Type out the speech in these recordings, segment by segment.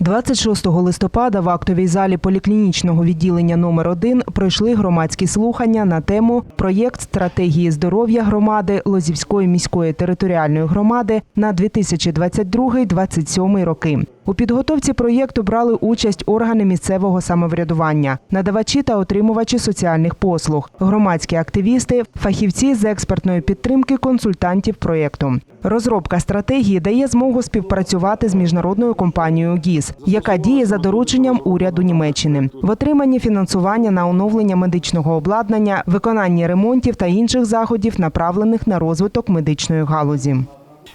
26 листопада в актовій залі поліклінічного відділення номер 1 пройшли громадські слухання на тему Проєкт стратегії здоров'я громади Лозівської міської територіальної громади на 2022-2027 роки. У підготовці проєкту брали участь органи місцевого самоврядування, надавачі та отримувачі соціальних послуг, громадські активісти, фахівці з експертної підтримки консультантів проєкту. Розробка стратегії дає змогу співпрацювати з міжнародною компанією ГІС, яка діє за дорученням уряду Німеччини в отриманні фінансування на оновлення медичного обладнання, виконанні ремонтів та інших заходів, направлених на розвиток медичної галузі.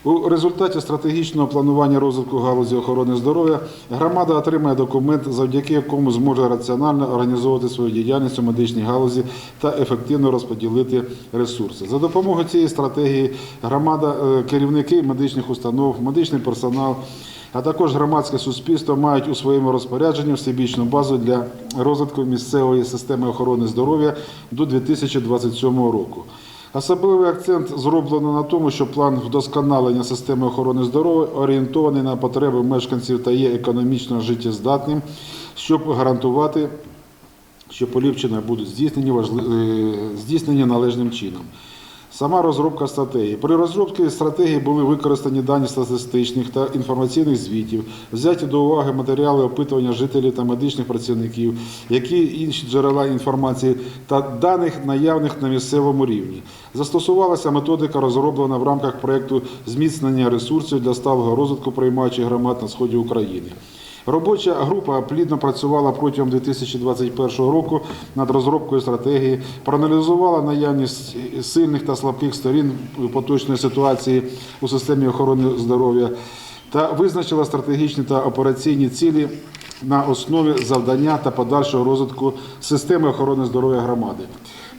У результаті стратегічного планування розвитку галузі охорони здоров'я громада отримає документ, завдяки якому зможе раціонально організовувати свою діяльність у медичній галузі та ефективно розподілити ресурси. За допомогою цієї стратегії громада, е, керівники медичних установ, медичний персонал. А також громадське суспільство мають у своєму розпорядженні всебічну базу для розвитку місцевої системи охорони здоров'я до 2027 року. Особливий акцент зроблено на тому, що план вдосконалення системи охорони здоров'я орієнтований на потреби мешканців та є економічно життєздатним, щоб гарантувати, що поліпшення будуть здійснені, е, здійснені належним чином. Сама розробка стратегії. При розробці стратегії були використані дані статистичних та інформаційних звітів, взяті до уваги матеріали опитування жителів та медичних працівників, які інші джерела інформації та даних наявних на місцевому рівні. Застосувалася методика, розроблена в рамках проєкту зміцнення ресурсів для сталого розвитку приймаючих громад на сході України. Робоча група плідно працювала протягом 2021 року над розробкою стратегії, проаналізувала наявність сильних та слабких сторін поточної ситуації у системі охорони здоров'я та визначила стратегічні та операційні цілі на основі завдання та подальшого розвитку системи охорони здоров'я громади.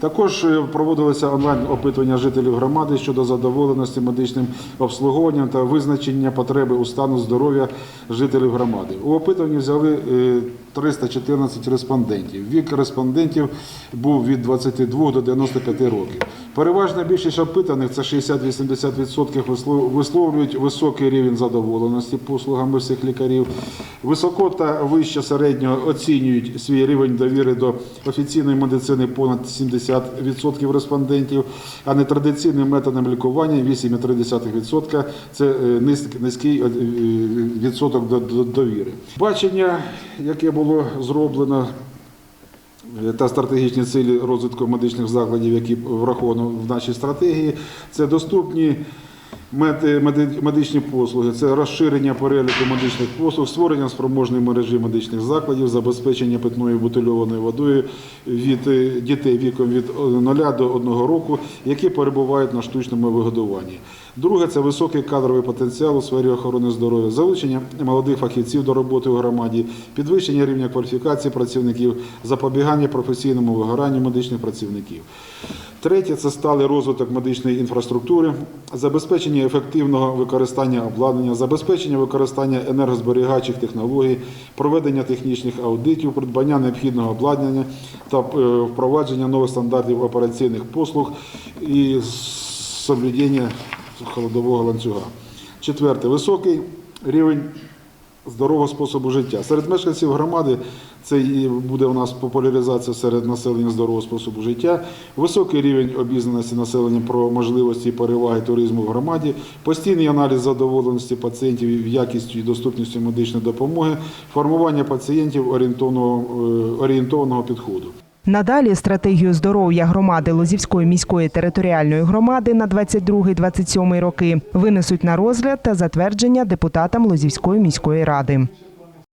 Також е, проводилися онлайн-опитування жителів громади щодо задоволеності медичним обслуговуванням та визначення потреби у стану здоров'я жителів громади. У опитуванні взяли е, 314 респондентів. Вік респондентів був від 22 до 95 років. Переважна більшість опитаних, це 60-80% висловлюють високий рівень задоволеності послугами всіх лікарів. Високо та вище середнього оцінюють свій рівень довіри до офіційної медицини понад 70% респондентів, а нетрадиційним методом лікування 8,3% – це е, низький е, відсоток до- до- довіри. Бачення, яке було зроблено та стратегічні цілі розвитку медичних закладів, які враховано в нашій стратегії, це доступні медичні послуги, це розширення переліку медичних послуг, створення спроможної мережі медичних закладів, забезпечення питною бутильованою водою від е, дітей віком від 0 до 1 року, які перебувають на штучному вигодуванні. Друге це високий кадровий потенціал у сфері охорони здоров'я, залучення молодих фахівців до роботи у громаді, підвищення рівня кваліфікації працівників, запобігання професійному вигоранню медичних працівників. Третє це сталий розвиток медичної інфраструктури, забезпечення ефективного використання обладнання, забезпечення використання енергозберігаючих технологій, проведення технічних аудитів, придбання необхідного обладнання та е, впровадження нових стандартів операційних послуг і соблюдення холодового ланцюга. Четверте високий рівень здорового способу життя. Серед мешканців громади це і буде у нас популяризація серед населення здорового способу життя, високий рівень обізнаності населення про можливості і переваги туризму в громаді, постійний аналіз задоволеності пацієнтів якістю і доступністю медичної допомоги, формування пацієнтів орієнтовного, е, орієнтованого підходу. Надалі стратегію здоров'я громади Лозівської міської територіальної громади на 22-27 роки винесуть на розгляд та затвердження депутатам Лозівської міської ради.